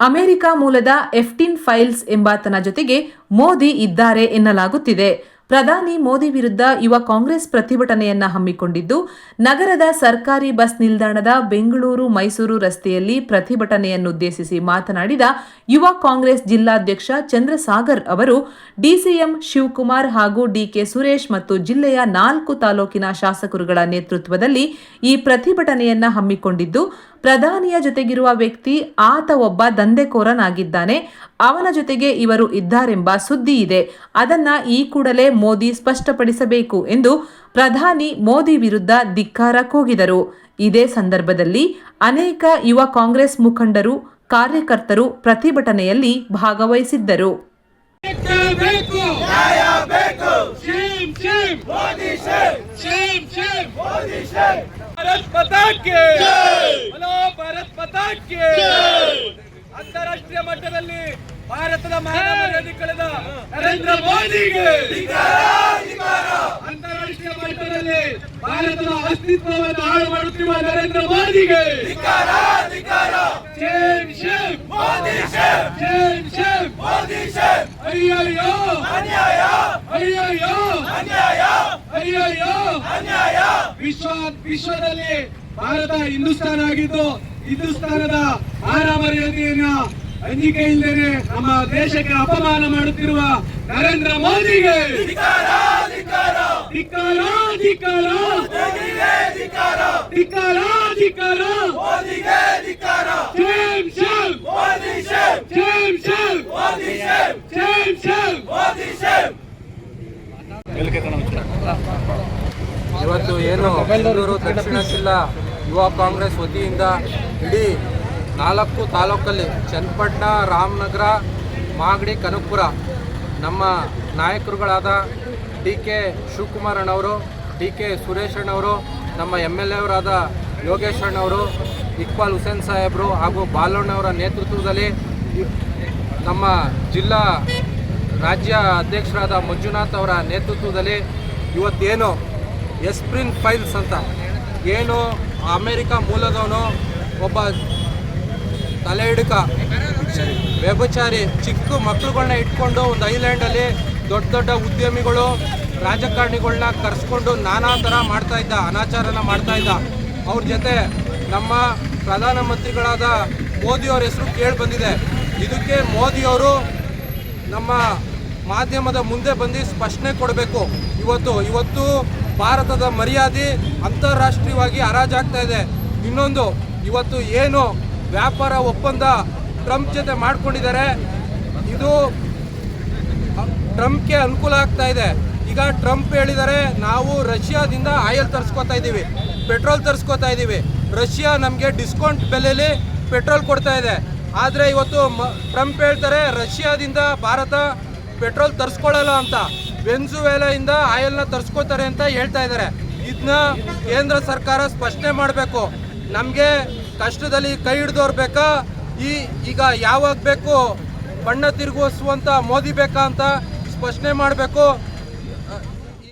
America ಮೂಲದ ಎಫ್ಟಿನ್ files ಎಂಬಾತನ ಜೊತೆಗೆ ಮೋದಿ ಇದ್ದಾರೆ ಎನ್ನಲಾಗುತ್ತಿದೆ. ಪ್ರಧಾನಿ ಮೋದಿ ವಿರುದ್ಧ ಯುವ ಕಾಂಗ್ರೆಸ್ ಪ್ರತಿಭಟನೆಯನ್ನ ಹಮ್ಮಿಕೊಂಡಿದ್ದು, ನಗರದ ಸರ್ಕಾರಿ ಬಸ್ ನಿಲ್ದಾಣದ ಬೆಂಗಳೂರು ಮೈಸೂರು ರಸ್ತೆಯಲ್ಲಿ ಪ್ರತಿಭಟನೆಯನ್ನುದ್ದೇಶಿಸಿ ಮಾತನಾಡಿದ ಯುವ ಕಾಂಗ್ರೆಸ್ ಜಿಲ್ಲಾಧ್ಯಕ್ಷ ಚಂದ್ರಸಾಗರ್ ಅವರು, ಡಿಸಿಎಂ ಶಿವಕುಮಾರ್ ಹಾಗೂ ಡಿಕೆ ಸುರೇಶ್ ಮತ್ತು ಜಿಲ್ಲೆಯ ನಾಲ್ಕು ತಾಲೂಕಿನ ಶಾಸಕರುಗಳ ನೇತೃತ್ವದಲ್ಲಿ ಈ ಪ್ರತಿಭಟನೆಯನ್ನ ಹಮ್ಮಿಕೊಂಡಿದ್ದು, ಪ್ರಧಾನಿಯ ಜೊತೆಗಿರುವ ವ್ಯಕ್ತಿ ಆತ ಒಬ್ಬ ದಂಧೆಕೋರನಾಗಿದ್ದಾನೆ, ಅವನ ಜೊತೆಗೆ ಇವರು ಇದ್ದಾರೆಂಬ ಸುದ್ದಿ ಇದೆ. ಅದನ್ನ ಈ ಕೂಡಲೇ ಮೋದಿ ಸ್ಪಷ್ಟಪಡಿಸಬೇಕು ಎಂದು ಪ್ರಧಾನಿ ಮೋದಿ ವಿರುದ್ಧ ಧಿಕ್ಕಾರ ಕೂಗಿದರು. ಇದೇ ಸಂದರ್ಭದಲ್ಲಿ ಅನೇಕ ಯುವ ಕಾಂಗ್ರೆಸ್ ಮುಖಂಡರು ಕಾರ್ಯಕರ್ತರು ಪ್ರತಿಭಟನೆಯಲ್ಲಿ ಭಾಗವಹಿಸಿದ್ದರು. ಅಂತಾರಾಷ್ಟ್ರೀಯ ಮಟ್ಟದಲ್ಲಿ ಭಾರತದ ಮಾನವ ಕಳೆದ ನರೇಂದ್ರ ಮೋದಿಗೆ! ಅಂತಾರಾಷ್ಟ್ರೀಯ ಮಟ್ಟದಲ್ಲಿ ಭಾರತದ ಅಸ್ತಿತ್ವವನ್ನು ಹಾಳು ಮಾಡುತ್ತಿರುವ ನರೇಂದ್ರ ಮೋದಿಗೆ! ಅಯ್ಯಯ್ಯೋ! ಅನ್ಯಾಯ! ಅಯ್ಯಯ್ಯೋ! ಅನ್ಯಾಯ! ಅಯ್ಯಯ್ಯೋ! ಅನ್ಯಾಯ! ವಿಶ್ವ ವಿಶ್ವದಲ್ಲಿ ಭಾರತ ಹಿಂದೂಸ್ತಾನ ಆಗಿದ್ದು ಹಿಂದೂಸ್ತಾನದ ಮಾನವರಿಯತೆಯನ್ನ ಅಂಜಿಕೆ ಇಲ್ಲದೆ ನಮ್ಮ ದೇಶಕ್ಕೆ ಅಪಮಾನ ಮಾಡುತ್ತಿರುವ ನರೇಂದ್ರ ಮೋದಿಗೆ ಇವತ್ತು ಏನು ಬೆಂಗಳೂರು ದಕ್ಷಿಣ ಜಿಲ್ಲಾ ಯುವ ಕಾಂಗ್ರೆಸ್ ವತಿಯಿಂದ ಇಡೀ ನಾಲ್ಕು ತಾಲೂಕಲ್ಲಿ ಚನ್ನಪಟ್ಟಣ ರಾಮನಗರ, ಮಾಗಡಿ, ಕನಕಪುರ. ನಮ್ಮ ನಾಯಕರುಗಳಾದ ಡಿ ಕೆ ಶಿವಕುಮಾರಣ್ಣವರು ಡಿ ಕೆ ಸುರೇಶ್ ಅಣ್ಣವರು ನಮ್ಮ ಎಂ ಎಲ್ ಎವರಾದ ಯೋಗೇಶ್ ಅಣ್ಣವರು ಇಕ್ಬಾಲ್ ಹುಸೇನ್ ಸಾಹೇಬರು ಹಾಗೂ ಬಾಲಣ್ಣವರ ನೇತೃತ್ವದಲ್ಲಿ ನಮ್ಮ ಜಿಲ್ಲಾ ರಾಜ್ಯ ಅಧ್ಯಕ್ಷರಾದ ಮಂಜುನಾಥ್ ಅವರ ನೇತೃತ್ವದಲ್ಲಿ ಇವತ್ತೇನು ಎಸ್ಪ್ರಿನ್ ಫೈಲ್ಸ್ ಅಂತ, ಏನು ಅಮೇರಿಕ ಮೂಲದವನು ಒಬ್ಬ ತಲೆ ಹಿಡುಕ. ವ್ಯಭಚಾರಿ, ಚಿಕ್ಕ ಮಕ್ಕಳುಗಳನ್ನ ಇಟ್ಕೊಂಡು ಒಂದು ಐಲ್ಯಾಂಡಲ್ಲಿ ದೊಡ್ಡ ದೊಡ್ಡ ಉದ್ಯಮಿಗಳು ರಾಜಕಾರಣಿಗಳನ್ನ ಕರೆಸ್ಕೊಂಡು ನಾನಾ ಥರ ಮಾಡ್ತಾ ಇದ್ದ, ಅನಾಚಾರನ ಮಾಡ್ತಾ ಇದ್ದ. ಅವ್ರ ಜೊತೆ ನಮ್ಮ ಪ್ರಧಾನಮಂತ್ರಿಗಳಾದ ಮೋದಿಯವ್ರ ಹೆಸರು ಕೇಳಿ ಬಂದಿದೆ. ಇದಕ್ಕೆ ಮೋದಿಯವರು ನಮ್ಮ ಮಾಧ್ಯಮದ ಮುಂದೆ ಬಂದು ಸ್ಪಷ್ಟನೆ ಕೊಡಬೇಕು. ಇವತ್ತು ಇವತ್ತು ಭಾರತದ ಮರ್ಯಾದೆ ಅಂತಾರಾಷ್ಟ್ರೀಯವಾಗಿ ಹರಾಜಾಗ್ತಾ ಇದೆ. ಇನ್ನೊಂದು, ಇವತ್ತು ಏನು ವ್ಯಾಪಾರ ಒಪ್ಪಂದ ಟ್ರಂಪ್ ಜೊತೆ ಮಾಡ್ಕೊಂಡಿದ್ದಾರೆ. ಇದು ಟ್ರಂಪ್ಗೆ ಅನುಕೂಲ ಆಗ್ತಾ ಇದೆ. ಈಗ ಟ್ರಂಪ್ ಹೇಳಿದ್ದಾರೆ, ನಾವು ರಷ್ಯಾದಿಂದ ಆಯಿಲ್ ತರಿಸ್ಕೊತಾ ಇದ್ದೀವಿ, ಪೆಟ್ರೋಲ್ ತರಿಸ್ಕೊತಾ ಇದ್ದೀವಿ. ರಷ್ಯಾ ನಮಗೆ ಡಿಸ್ಕೌಂಟ್ ಬೆಲೆಯಲ್ಲಿ ಪೆಟ್ರೋಲ್ ಕೊಡ್ತಾ ಇದೆ. ಆದರೆ ಇವತ್ತು ಟ್ರಂಪ್ ಹೇಳ್ತಾರೆ, ರಷ್ಯಾದಿಂದ ಭಾರತ ಪೆಟ್ರೋಲ್ ತರಿಸ್ಕೊಳ್ಳಲ್ಲ ಅಂತ, ವೆನ್ಸುವೇಲೆಯಿಂದ ಆಯಿಲ್ನ ತರಿಸ್ಕೋತಾರೆ ಅಂತ ಹೇಳ್ತಾ ಇದ್ದಾರೆ. ಇದನ್ನ ಕೇಂದ್ರ ಸರ್ಕಾರ ಸ್ಪಷ್ಟನೆ ಮಾಡಬೇಕು. ನಮಗೆ ಕಷ್ಟದಲ್ಲಿ ಕೈ ಹಿಡಿದವ್ರು ಬೇಕಾ? ಈ ಈಗ ಯಾವಾಗ ಬೇಕು ಬಣ್ಣ ತಿರುಗಿಸುವಂತ ಮೋದಿ ಬೇಕಾ ಅಂತ ಸ್ಪಷ್ಟನೆ ಮಾಡಬೇಕು.